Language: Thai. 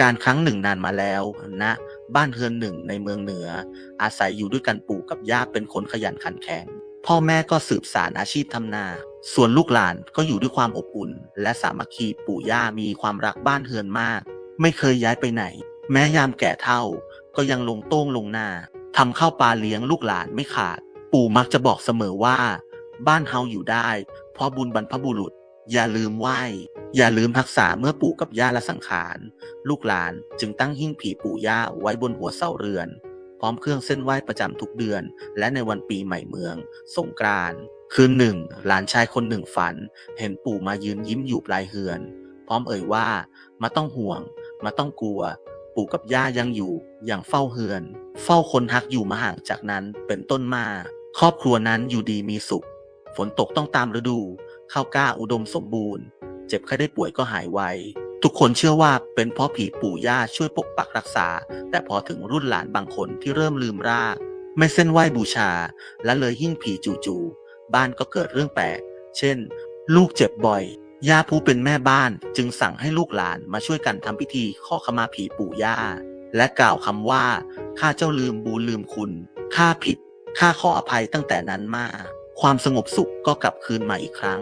การครั้งหนึ่งนานมาแล้วนะ บ้านเรือนหนึ่งในเมืองเหนือ อาศัยอยู่ด้วยกันปู่กับย่าเป็นคนขยันขันแข็ง พ่อแม่ก็สืบสานอาชีพทำนา ส่วนลูกหลานก็อยู่ด้วยความอบอุ่น และสามัคคีปู่ย่ามีความรักบ้านเรือนมาก ไม่เคยย้ายไปไหน แม้ยามแก่เฒ่าก็ยังลงโต้งลงนาทำข้าวปลาเลี้ยงลูกหลานไม่ขาด ปู่มักจะบอกเสมอว่า บ้านเฮาอยู่ได้ เพราะบุญบรรพบุรุษ อย่าลืมไหว้ อย่าลืมรักษาเมื่อปู่กับย่าละสังขาร ลูกหลานจึงตั้งหิ้งผีปู่ย่าไว้บนหัวเสาเรือน พร้อมเครื่องเส้นไหว้ประจำทุกเดือน และในวันปีใหม่เมืองสงกรานต์คืนหนึ่ง หลานชายคนหนึ่งฝัน เห็นปู่มายืนยิ้มอยู่ปลายเฮือน พร้อมเอ่ยว่ามาต้องห่วง มาต้องกลัว ปู่กับย่ายังอยู่อย่างเฝ้าเฮือน เฝ้าคนทักอยู่มาห่างจากนั้นเป็นต้นมา ครอบครัวนั้นอยู่ดีมีสุข ฝนตกต้องตามฤดู ข้าวกล้าอุดมสมบูรณ์ เจ็บไข้ได้ป่วยก็หายไว ทุกคนเชื่อว่าเป็นเพราะผีปู่ย่าช่วยปกปักรักษา แต่พอถึงรุ่นหลานบางคนที่เริ่มลืมราก ไม่เส้นไหว้บูชา และเลยหิ้งผีจู่ๆบ้านก็เกิดเรื่องแปลก เช่น ลูกเจ็บบ่อยย่าผู้เป็นแม่บ้านจึงสั่งให้ลูกหลานมาช่วยกันทำพิธีข้อขมาผีปู่ย่า และกล่าวคำว่า ข้าเจ้าลืมบูลืมคุณ ข้าผิด ข้าขออภัยตั้งแต่นั้นมา ความสงบสุขก็กลับคืนมาอีกครั้ง